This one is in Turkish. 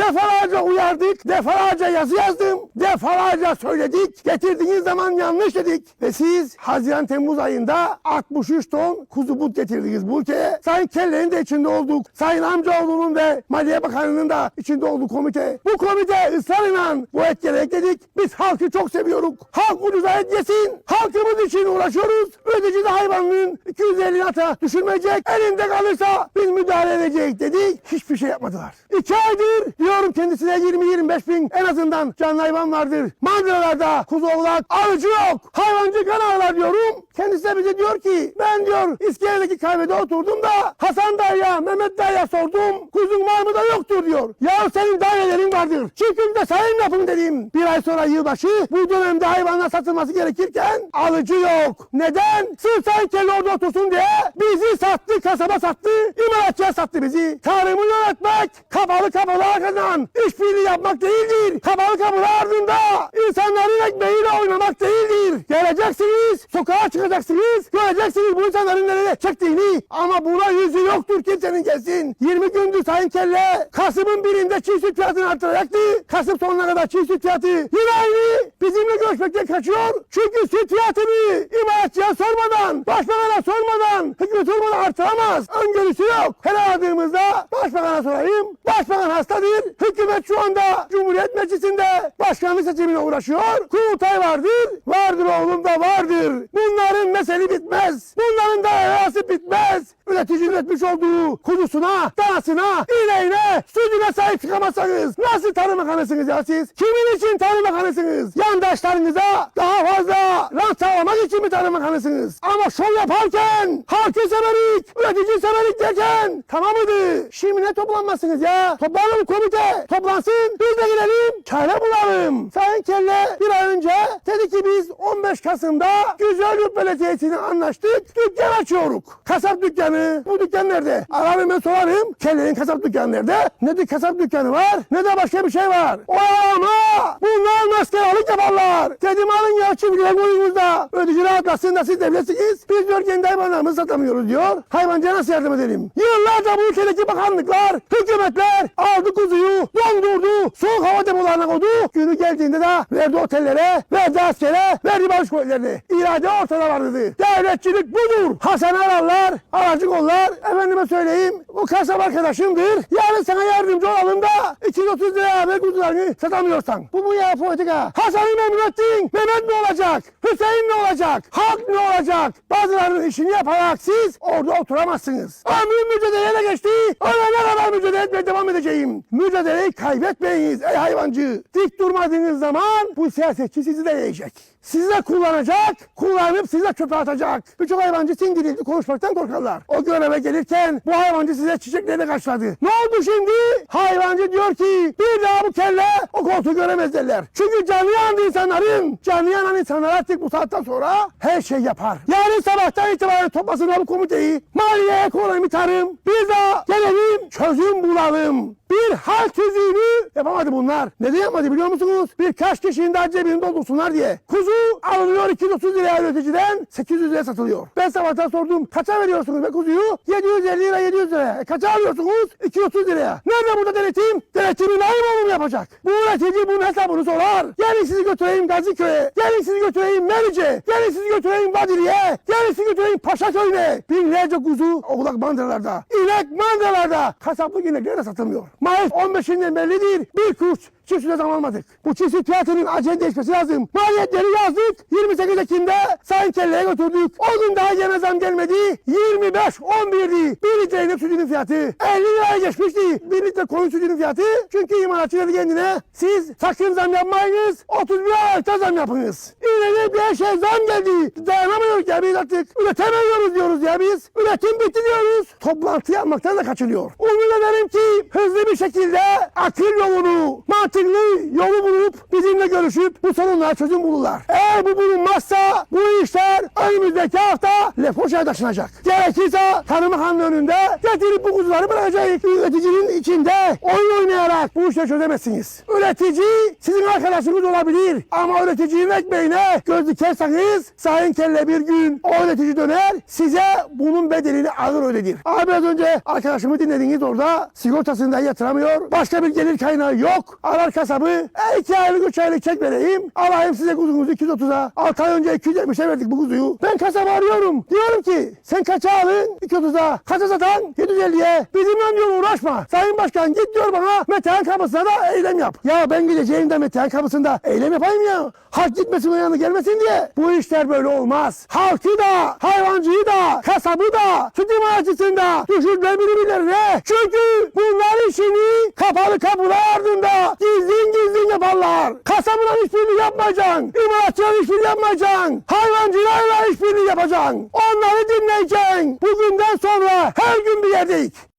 Defalarca uyardık, defalarca yazı yazdım, defalarca söyledik, getirdiğiniz zaman yanlış dedik. Ve siz Haziran-Temmuz ayında 63 ton kuzu but getirdiniz bu ülkeye. Sayın Keller'in de içinde olduk, Sayın Amcaoğlu'nun ve Maliye Bakanı'nın da içinde olduğu komite. Bu komite ısrarla bu etkileri ekledik. Biz halkı çok seviyoruz. Halk ucuza et yesin. Halkımız için uğraşıyoruz. Üretici de hayvanının 250 ata düşürmeyecek. Elinde kalırsa biz müdahale edeceğiz dedik. Hiçbir şey yapmadılar. İki aydır diyorum kendisine 20-25 bin en azından canlı hayvan vardır. Mandıralarda kuzu oğlak alıcı yok. Hayvancı kan ağlar diyorum. Kendisi de bize diyor ki ben diyor İskele'deki kahvede oturdum da Hasan dayıya Mehmet dayıya sordum. Kuzun var mı da yoktur diyor. Ya senin dayılerin vardır. Çıkın da sayın yapın dedim. Bir ay sonra yılbaşı bu dönemde hayvanlar satılması gerekirken alıcı yok. Neden? Sırf Sayın Kelly orada otursun diye bizi sattı, kasaba sattı, imalatçıya sattı bizi. Tarımı yönetmek kapalı kapılar arkadan işbirliği yapmak değildir. Kapalı kapılar ardında insanların ekmeğiyle oynamak değildir. Geleceksiniz, sokağa çıkacaksınız, göreceksiniz bu insanların nereye çektiğini. Ama buna yüzü yoktur kimsenin gelsin. 20 gündür Sayın Kelle Kasım'ın birinde çiğ süt fiyatını artıracaktı. Kasım sonuna kadar çiğ süt fiyatı yine aynı. Bizimle görüşmekten kaçıyor. Çünkü süt fiyatını imalatçıya sormadan, başbakana sormadan, hükümet sormadan artıramaz. Öngörüsü yok. Her aradığımızda başbakana sorayım. Başbakan hastadır. Hükümet şu anda Cumhuriyet Meclisi'nde başkanlık seçimine uğraşıyor. Kurultay vardır. Vardır oğlum da vardır. Bunların mesele bitmez. Bunların da arası bitmez. Üretici üretmiş olduğu kuzusuna, danasına, ineğine, sütüne sahip çıkamazsanız nasıl tarım bakanısınız ya siz? Kimin için tarım bakanısınız? Yandaşlarınıza daha fazla rant sağlamak için mi tarım bakanısınız? Ama şov yaparken halkı severik, üretici severik derken tamam mıydı? Şimdi ne toplanmasınız ya? Toplanalım komite, toplansın, biz de gidelim, çare bulalım. Sayın Kelle bir ay önce dedi ki biz 15 Kasım'da Güzelyurt Belediyesi'ne anlaştık, dükkan açıyoruz. Kasap dükkanı, bu dükkan nerede? Ararım ben sorarım, Kelle'nin kasap dükkanı nerede? Ne de kasap dükkanı var, ne de başka bir şey var. O ama bunlar maskaralık yaparlar. Dedim alın ya çiftliğe koyunuzda. Ödücü rahatlasın da siz devletsiniz. Biz kendi hayvanlarımızı satamıyoruz diyor. Hayvancıya nasıl yardım edelim? Yıllarca bu ülkedeki bakanlıklar, hükümetler aldı kuzuyu, dondurdu, soğuk hava depolarına koydu. Günü geldiğinde de verdi otellere, verdi askere, verdi barış kuvvetlerine. İrade ortada vardı. Devletçilik budur. Hasan ararlar, aracı kollar. Efendime söyleyeyim, bu kasap arkadaşımdır. Yarın sana yardımcı olalım da 230 liraya ver kuzularını satamıyorsan. Bu mu ya politika? Hasan'ı memnun ettin. Mehmet mi olacak? Hüseyin ne olacak? Halk ne olacak? Bazılarının işini yaparak siz orada oturamazsınız. Ömrüm mücadeleye geçti. Ölene kadar mücadele etmeye devam edeceğim. Mücadeleyi kaybetmeyiniz ey hayvancı. Dik durmadığınız zaman bu siyasetçi sizi de yiyecek. Sizi de kullanacak, kullanıp sizi de çöpe atacak. Birçok hayvancı sindirildi, konuşmaktan korkarlar. O göreve gelirken bu hayvancı size çiçeklerle karşıladı. Ne oldu şimdi? Hayvancı diyor ki bir daha bu kelle o koltuğu göremez derler. Çünkü canlı yanan insanların, canlı yanan insanlar artık bu saatten sonra her şey yapar. Yarın sabahtan itibaren toplasın bu komiteyi, maliye, ekonomi, tarım. Biz de gelelim çözüm bulalım. Bir hal çözümü yapamadı bunlar. Neden yapmadı biliyor musunuz? Birkaç kişinin daha cebini doldursunlar diye. Kuzu alınıyor 230 liraya üreticiden 800 liraya satılıyor. Ben sabahtan sordum kaça veriyorsunuz be kuzuyu? 750 lira 700 liraya. E, kaça alıyorsunuz? 230 liraya. Nerede burada denetim? Denetimi naim oğlum yapacak. Bu üretici bunun hesabını sorar. Gelin sizi götüreyim Gaziköy'e. Gelin sizi götüreyim Meriç'e. Gelin sizi götüreyim Badili'ye. Gelin sizi götüreyim Paşaköy'e. Binlerce kuzu oğlak mandıralarda. inek mandıralarda. Kasaplık inekler de satılmıyor. Mayıs 15'inden belli değil. Bir kuruş çift süre zam almadık. Bu çift süt fiyatının acele değişmesi lazım. Maliyetleri yazdık. 28 Ekim'de Sayın Kelle'ye götürdük. O gün daha gene zam gelmedi. 25, 11'di. 1 litre inek sütünün fiyatı. 50 liraya geçmişti. 1 litre koyun sütünün fiyatı. Çünkü imalatçı dedi kendine siz sakın zam yapmayınız. 31 ayakta zam yapınız. İğnede bir şey zam geldi. Dayanamıyoruz ya biz artık. Üretemiyoruz diyoruz ya biz. Üretim bitti diyoruz. Toplantı yapmaktan da kaçınıyor. Umut ederim ki hızlı bir şekilde akıl yolunu, mantıklı yolu bulup bizimle görüşüp bu sorunlara çözüm bulurlar. Eğer bu bulunmazsa bu işler önümüzdeki hafta Lefkoşa'ya taşınacak. Gerekirse Tarım Bakanlığı önünde getirip bu kuzuları bırakacak. Üreticinin içinde oyun oynayarak bu işleri çözemezsiniz. Üretici sizin arkadaşınız olabilir ama üreticinin ekmeğine göz dikerseniz sayın kelle bir gün o üretici döner size bunun bedelini ağır ödedir. Abi az önce arkadaşımı dinlediniz orada sigortasını da yatıramıyor. Başka bir gelir kaynağı yok. Arar kasabı e, iki aylık üç aylık çek vereyim. Alayım size kuzunuzu 230'a. 6 ay önce 270'e verdik bu kuzuyu. Ben kasabı arıyorum. Diyorum ki sen kaça alın? 230'a. Kaça satan? 750'ye. Bizimle diyor uğraşma. Sayın Başkan git diyor bana metehan kapısına da eylem yap. Ya ben gideceğim de metehan kapısında eylem yapayım ya. Halk gitmesin o yana gelmesin diye. Bu işler böyle olmaz. Halkı da, hayvancıyı da, kasabı da, süt imalatçısını da düşürme birbirlerine. Çünkü bunlar işini kapalı kapılar ardında gizlin gizlin yaparlar. Kasabına işbirliği yapmayacaksın. İmalatçılarla işbirliği yapmayacaksın. Hayvancılarla işbirliği yapacaksın. Onları dinleyeceksin. Bugünden sonra her gün bir yerdeyiz.